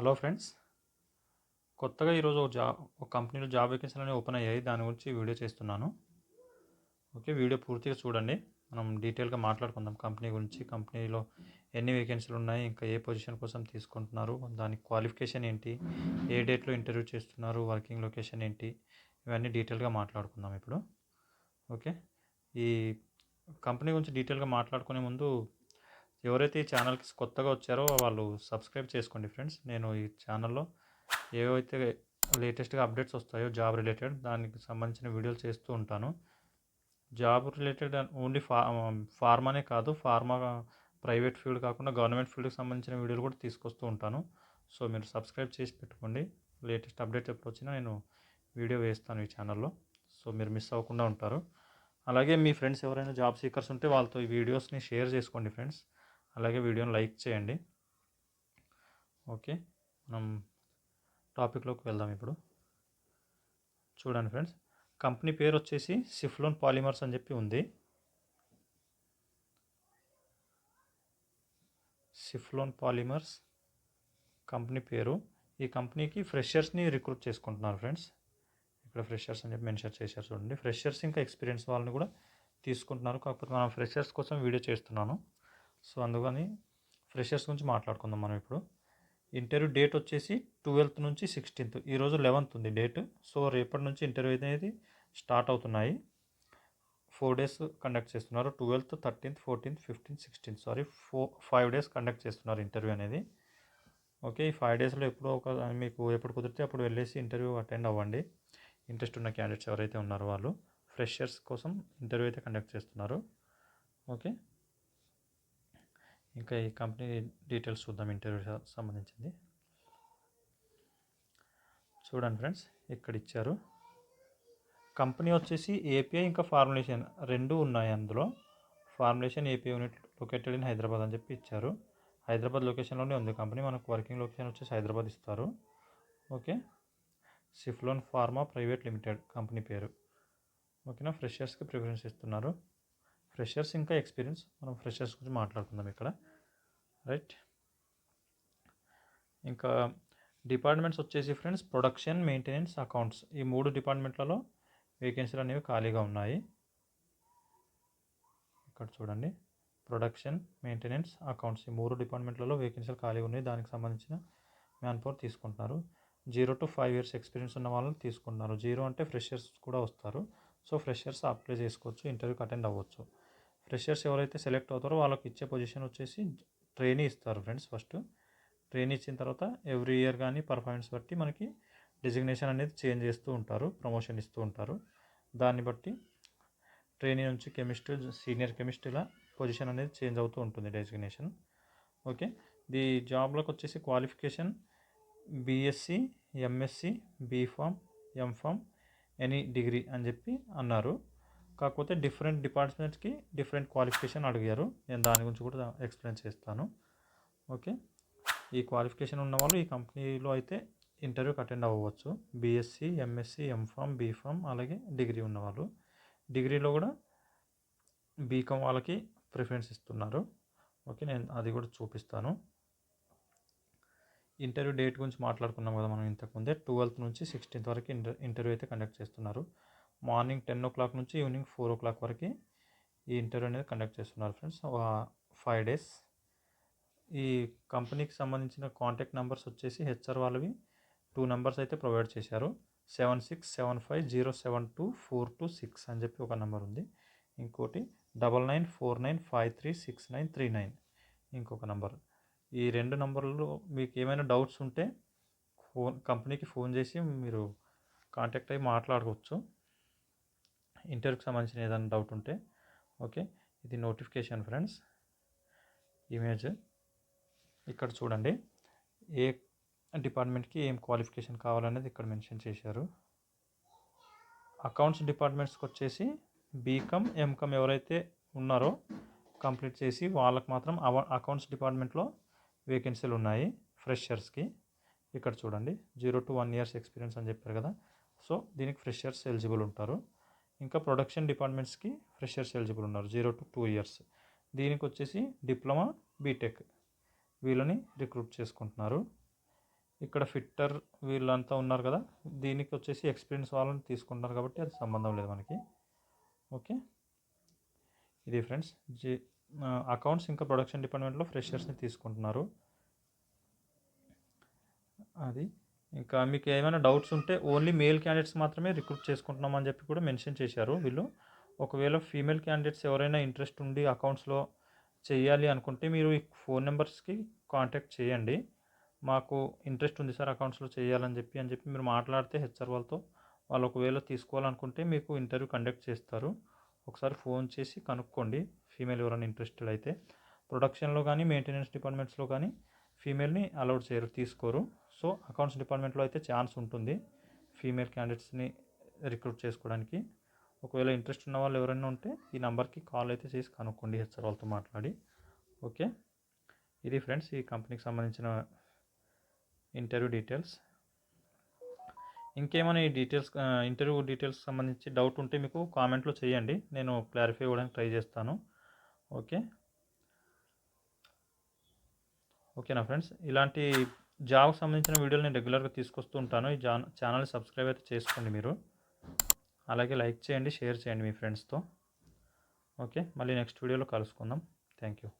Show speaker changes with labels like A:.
A: Hello friends. కొత్తగా ఈరోజు ఒక జాబ్ ఒక కంపెనీలో జాబ్ వేకెన్సీలు అనేవి ఓపెన్ అయ్యాయి. దాని గురించి వీడియో చేస్తున్నాను. ఓకే వీడియో పూర్తిగా చూడండి. మనం డీటెయిల్గా మాట్లాడుకుందాం. కంపెనీ గురించి కంపెనీలో ఎన్ని వేకెన్సీలు ఉన్నాయి ఇంకా ఏ పొజిషన్ కోసం తీసుకుంటున్నారు దాని క్వాలిఫికేషన్ ఏంటి ఏ డేట్లో ఇంటర్వ్యూ చేస్తున్నారు వర్కింగ్ లొకేషన్ ఏంటి ఇవన్నీ డీటెయిల్గా మాట్లాడుకుందాం ఇప్పుడు. ఓకే ఈ కంపెనీ గురించి డీటెయిల్గా మాట్లాడుకునే ముందు ఎవరైతే ఈ ఛానల్కి కొత్తగా వచ్చారో వాళ్ళు సబ్స్క్రైబ్ చేసుకోండి ఫ్రెండ్స్. నేను ఈ ఛానల్లో ఏవైతే లేటెస్ట్గా అప్డేట్స్ వస్తాయో జాబ్ రిలేటెడ్ దానికి సంబంధించిన వీడియోలు చేస్తూ ఉంటాను. జాబ్ రిలేటెడ్ ఓన్లీ ఫా ఫార్మానే కాదు ఫార్మా ప్రైవేట్ ఫీల్డ్ కాకుండా గవర్నమెంట్ ఫీల్డ్కి సంబంధించిన వీడియోలు కూడా తీసుకొస్తూ ఉంటాను. సో మీరు సబ్స్క్రైబ్ చేసి పెట్టుకోండి. లేటెస్ట్ అప్డేట్ ఎప్పుడు వచ్చినా నేను వీడియో వేస్తాను ఈ ఛానల్లో. సో మీరు మిస్ అవ్వకుండా ఉంటారు. అలాగే మీ ఫ్రెండ్స్ ఎవరైనా జాబ్ సీకర్స్ ఉంటే వాళ్ళతో ఈ వీడియోస్ని షేర్ చేసుకోండి ఫ్రెండ్స్. అలాగే వీడియోని లైక్ చేయండి. ఓకే మనం టాపిక్లోకి వెళ్దాం ఇప్పుడు. చూడండి ఫ్రెండ్స్ కంపెనీ పేరు వచ్చేసి సిఫ్లోన్ పాలిమర్స్ అని చెప్పి ఉంది. సిఫ్లోన్ పాలిమర్స్ కంపెనీ పేరు. ఈ కంపెనీకి ఫ్రెషర్స్ని రిక్రూట్ చేసుకుంటున్నారు ఫ్రెండ్స్. ఇక్కడ ఫ్రెషర్స్ అని చెప్పి మెన్షన్ చేశారు చూడండి. ఫ్రెషర్స్ ఇంకా ఎక్స్పీరియన్స్ వాళ్ళని కూడా తీసుకుంటున్నారు. కాకపోతే మనం ఫ్రెషర్స్ కోసం వీడియో చేస్తున్నాను. సో అందుకని ఫ్రెషర్స్ గురించి మాట్లాడుకుందాం మనం ఇప్పుడు. ఇంటర్వ్యూ డేట్ వచ్చేసి ట్వెల్త్ నుంచి సిక్స్టీన్త్. ఈరోజు లెవెన్త్ ఉంది డేట్. సో రేపటి నుంచి ఇంటర్వ్యూ అనేది స్టార్ట్ అవుతున్నాయి. ఫోర్ డేస్ కండక్ట్ చేస్తున్నారు. Twelfth thirteenth fourteenth fifteenth sixteenth. Sorry ఫో ఫైవ్ డేస్ కండక్ట్ చేస్తున్నారు ఇంటర్వ్యూ అనేది. ఓకే ఈ ఫైవ్ డేస్లో ఎప్పుడో ఒక మీకు ఎప్పుడు కుదిరితే అప్పుడు వెళ్ళేసి ఇంటర్వ్యూ అటెండ్ అవ్వండి. ఇంట్రెస్ట్ ఉన్న క్యాండిడేట్స్ ఎవరైతే ఉన్నారో వాళ్ళు ఫ్రెషర్స్ కోసం ఇంటర్వ్యూ అయితే కండక్ట్ చేస్తున్నారు. ఓకే. ఇంకా ఈ కంపెనీ డీటెయిల్స్ చూద్దాం ఇంటర్వ్యూ సంబంధించింది. చూడండి ఫ్రెండ్స్ ఇక్కడ ఇచ్చారు. కంపెనీ వచ్చేసి ఏపీఐ ఇంకా ఫార్ములేషన్ రెండు ఉన్నాయి అందులో. Formulation API unit located in Hyderabad అని చెప్పి ఇచ్చారు. హైదరాబాద్ లొకేషన్లోనే ఉంది కంపెనీ. మనకు వర్కింగ్ లొకేషన్ వచ్చేసి హైదరాబాద్ ఇస్తారు. ఓకే. సిఫ్లోన్ ఫార్మా ప్రైవేట్ లిమిటెడ్ కంపెనీ పేరు. ఓకేనా? ఫ్రెషర్స్కి ప్రిఫరెన్స్ ఇస్తున్నారు. ఫ్రెషర్స్ ఇంకా ఎక్స్పీరియన్స్. మనం ఫ్రెషర్స్ గురించి మాట్లాడుకుందాం ఇక్కడ. రైట్. ఇంకా డిపార్ట్మెంట్స్ వచ్చేసి ఫ్రెండ్స్ ప్రొడక్షన్ మెయింటెనెన్స్ అకౌంట్స్. ఈ మూడు డిపార్ట్మెంట్లలో వేకెన్సీలు అనేవి ఖాళీగా ఉన్నాయి. ఇక్కడ చూడండి. Production maintenance accounts. ఈ మూడు డిపార్ట్మెంట్లలో వేకెన్సీలు ఖాళీగా ఉన్నాయి. దానికి సంబంధించిన మ్యాన్ పవర్ తీసుకుంటున్నారు. Zero to five years experience ఉన్న వాళ్ళని తీసుకుంటున్నారు. జీరో అంటే ఫ్రెషర్స్ కూడా వస్తారు. సో ఫ్రెషర్స్ అప్లై చేసుకోవచ్చు ఇంటర్వ్యూకి అటెండ్ అవ్వచ్చు. ఫ్రెషర్స్ ఎవరైతే సెలెక్ట్ అవుతారో వాళ్ళకి ఇచ్చే పొజిషన్ వచ్చేసి ట్రైనీ ఇస్తారు ఫ్రెండ్స్ ఫస్ట్. ట్రైన్ ఇచ్చిన తర్వాత ఎవ్రీ ఇయర్ కానీ పర్ఫార్మెన్స్ బట్టి మనకి డిజిగ్నేషన్ అనేది చేంజ్ చేస్తూ ఉంటారు ప్రమోషన్ ఇస్తూ ఉంటారు. దాన్ని బట్టి ట్రైనీ నుంచి కెమిస్ట్రీ సీనియర్ కెమిస్ట్రీలా పొజిషన్ అనేది చేంజ్ అవుతూ ఉంటుంది డెసిగ్నేషన్ ఓకే ది జాబ్లోకి వచ్చేసి qualification BSc MSc BPharm MPharm any degree అని చెప్పి అన్నారు. కాకపోతే డిఫరెంట్ డిపార్ట్మెంట్స్కి డిఫరెంట్ క్వాలిఫికేషన్ అడిగారు. నేను దాని గురించి కూడా ఎక్స్ప్లెయిన్ చేస్తాను. ఓకే ఈ క్వాలిఫికేషన్ ఉన్న వాళ్ళు ఈ కంపెనీలో అయితే ఇంటర్వ్యూకి అటెండ్ అవ్వచ్చు. బీఎస్సీ ఎంఎస్సీ ఎంఫామ్ బీఫామ్ అలాగే డిగ్రీ ఉన్నవాళ్ళు డిగ్రీలో కూడా బీకామ్ వాళ్ళకి ప్రిఫరెన్స్ ఇస్తున్నారు. ఓకే నేను అది కూడా చూపిస్తాను. ఇంటర్వ్యూ డేట్ గురించి మాట్లాడుకున్నాం కదా మనం ఇంతకుముందే ట్వెల్త్ నుంచి సిక్స్టీన్త్ వరకు ఇంటర్ ఇంటర్వ్యూ అయితే కండక్ట్ చేస్తున్నారు. మార్నింగ్ టెన్ ఓ క్లాక్ నుంచి ఈవినింగ్ ఫోర్ ఓ క్లాక్ వరకు ఈ ఇంటర్వ్యూ అనేది కండక్ట్ చేస్తున్నారు ఫ్రెండ్స్. Five days. ఈ కంపెనీకి సంబంధించిన కాంటాక్ట్ నెంబర్స్ వచ్చేసి హెచ్ఆర్ వాళ్ళవి టూ నెంబర్స్ అయితే ప్రొవైడ్ చేశారు. Seven six seven five zero seven two four two six అని చెప్పి ఒక నెంబర్ ఉంది. ఇంకోటి double nine four nine five three six nine three nine ఇంకొక నెంబర్. ఈ రెండు నెంబర్లు మీకు ఏమైనా డౌట్స్ ఉంటే ఫోన్ కంపెనీకి ఫోన్ చేసి మీరు కాంటాక్ట్ అయ్యి మాట్లాడుకోవచ్చు. ఇంటర్వ్యూకి సంబంధించిన ఏదైనా డౌట్ ఉంటే ఓకే? ఇది నోటిఫికేషన్ ఫ్రెండ్స్. ఇమేజ్ ఇక్కడ చూడండి. ఏ డిపార్ట్మెంట్కి ఏం క్వాలిఫికేషన్ కావాలనేది ఇక్కడ మెన్షన్ చేశారు. అకౌంట్స్ డిపార్ట్మెంట్స్కి వచ్చేసి బీకామ్ ఎంకామ్ ఎవరైతే ఉన్నారో కంప్లీట్ చేసి వాళ్ళకి మాత్రం అవ అకౌంట్స్ డిపార్ట్మెంట్లో వేకెన్సీలు ఉన్నాయి ఫ్రెషర్స్కి. ఇక్కడ చూడండి. Zero to one years experience అని చెప్పారు కదా. సో దీనికి ఫ్రెషర్స్ ఎలిజిబుల్ ఉంటారు. ఇంకా ప్రొడక్షన్ డిపార్ట్మెంట్స్కి ఫ్రెషర్స్ ఎలిజిబుల్ ఉన్నారు జీరో టు టూ ఇయర్స్ దీనికి వచ్చేసి డిప్లొమా బీటెక్ వీళ్ళని రిక్రూట్ చేసుకుంటున్నారు. ఇక్కడ ఫిట్టర్ వీళ్ళంతా ఉన్నారు కదా దీనికి వచ్చేసి ఎక్స్పీరియన్స్ వాళ్ళని తీసుకుంటున్నారు కాబట్టి అది సంబంధం లేదు మనకి. ఓకే? ఇది ఫ్రెండ్స్ జీ అకౌంట్స్ ఇంకా ప్రొడక్షన్ డిపార్ట్మెంట్లో ఫ్రెషర్స్ని తీసుకుంటున్నారు. అది ఇంకా మీకు ఏమైనా డౌట్స్ ఉంటే ఓన్లీ మేల్ క్యాండిడేట్స్ మాత్రమే రిక్రూట్ చేసుకుంటున్నాం అని చెప్పి కూడా మెన్షన్ చేశారు వీళ్ళు. ఒకవేళ ఫీమేల్ క్యాండిడేట్స్ ఎవరైనా ఇంట్రెస్ట్ ఉండి అకౌంట్స్లో చేయాలి అనుకుంటే మీరు ఈ ఫోన్ నెంబర్స్కి కాంటాక్ట్ చేయండి. మాకు ఇంట్రెస్ట్ ఉంది సార్ అకౌంట్స్లో చేయాలని చెప్పి అని చెప్పి మీరు మాట్లాడితే హెచ్ఆర్ వాళ్ళతో వాళ్ళు ఒకవేళ తీసుకోవాలనుకుంటే మీకు ఇంటర్వ్యూ కండక్ట్ చేస్తారు. ఒకసారి ఫోన్ చేసి కనుక్కోండి ఫీమేల్ ఎవరైనా ఇంట్రెస్టెడ్ అయితే. ప్రొడక్షన్లో కానీ మెయింటెనెన్స్ డిపార్ట్మెంట్స్లో కానీ ఫీమేల్ని అలౌడ్ చేయరు తీసుకోరు. సో అకౌంట్స్ డిపార్ట్మెంట్లో అయితే ఛాన్స్ ఉంటుంది ఫీమేల్ క్యాండిడేట్స్ని రిక్రూట్ చేసుకోవడానికి. ఒకవేళ ఇంట్రెస్ట్ ఉన్న వాళ్ళు ఎవరైనా ఉంటే ఈ నెంబర్కి కాల్ అయితే చేసి కనుక్కోండి హెచ్ఆర్ వాళ్ళతో మాట్లాడి. ఓకే? ఇది ఫ్రెండ్స్ ఈ కంపెనీకి సంబంధించిన ఇంటర్వ్యూ డీటెయిల్స్. ఇంకేమైనా ఈ డీటెయిల్స్ ఇంటర్వ్యూ డీటెయిల్స్ సంబంధించి డౌట్ ఉంటే మీకు కామెంట్లో చేయండి. నేను క్లారిఫై ఇవ్వడానికి ట్రై చేస్తాను. ఓకే? ఓకేనా ఫ్రెండ్స్? ఇలాంటి జాబ్కి సంబంధించిన వీడియోలు నేను రెగ్యులర్గా తీసుకొస్తూ ఉంటాను. ఈ జా ఛానల్ సబ్స్క్రైబ్ అయితే చేసుకోండి మీరు. అలాగే లైక్ చేయండి షేర్ చేయండి మీ ఫ్రెండ్స్తో ఓకే మళ్ళీ నెక్స్ట్ వీడియోలో కలుసుకుందాం. Thank you